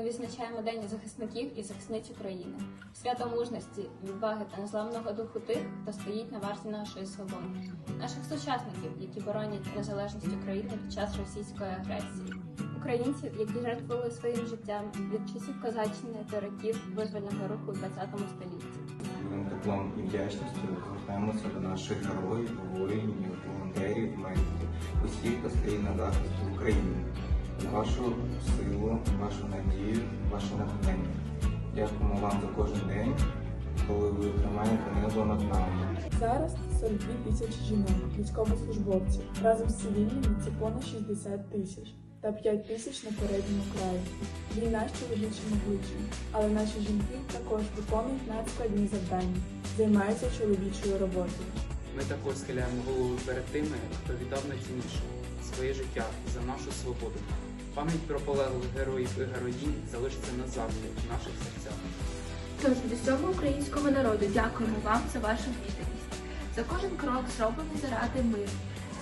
відзначаємо День захисників і захисниць України. Свято мужності, відваги та незламного духу тих, хто стоїть на варті нашої свободи, наших сучасників, які боронять незалежність України під час російської агресії, українців, які жертвували своїм життям від часів козаччини до років визвольного руху у ХХ столітті. З теплом і вдячністю звертаємося до наших героїв, воїнів, волонтерів, медиків, усіх, хто стоїть на захисті України, вашу силу, вашу надію, ваше натхнення. Дякуємо вам за кожен день, коли ви тримаєте небо над нами. Зараз 42 тисячі жінок, військовослужбовців. Разом з цивільними це понад 60 тисяч та 5 тисяч на передньому краї. Війна з чоловічим обличчям, але наші жінки також виконують надскладні завдання, займаються чоловічою роботою. Ми також схиляємо голову перед тими, хто віддав найцінніше своє життя за нашу свободу. Пам'ять про полеглих героїв і героїнь залишиться назавжди в наших серцях. Тож від всього українського народу дякуємо вам за вашу відданість, за кожен крок зроблений заради миру,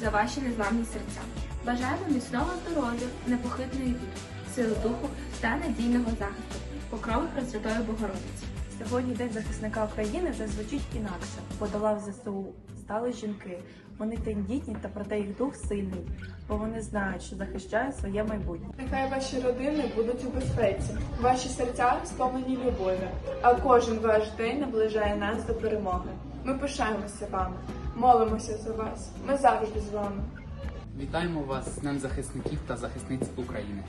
за ваші незламні серця. Бажаємо міцного здоров'я, непохитної віри, сили духу та надійного захисту, покрови Пресвятої Богородиці. Сьогодні День захисника України зазвучить інакше, бо до лав ЗСУ стали жінки. Вони тендітні та проте їх дух сильний, бо вони знають, що захищають своє майбутнє. Нехай ваші родини будуть у безпеці, ваші серця сповнені любові, а кожен ваш день наближає нас до перемоги. Ми пишаємося вами, молимося за вас. Ми завжди з вами. Вітаємо вас з Днем захисників та захисниць України.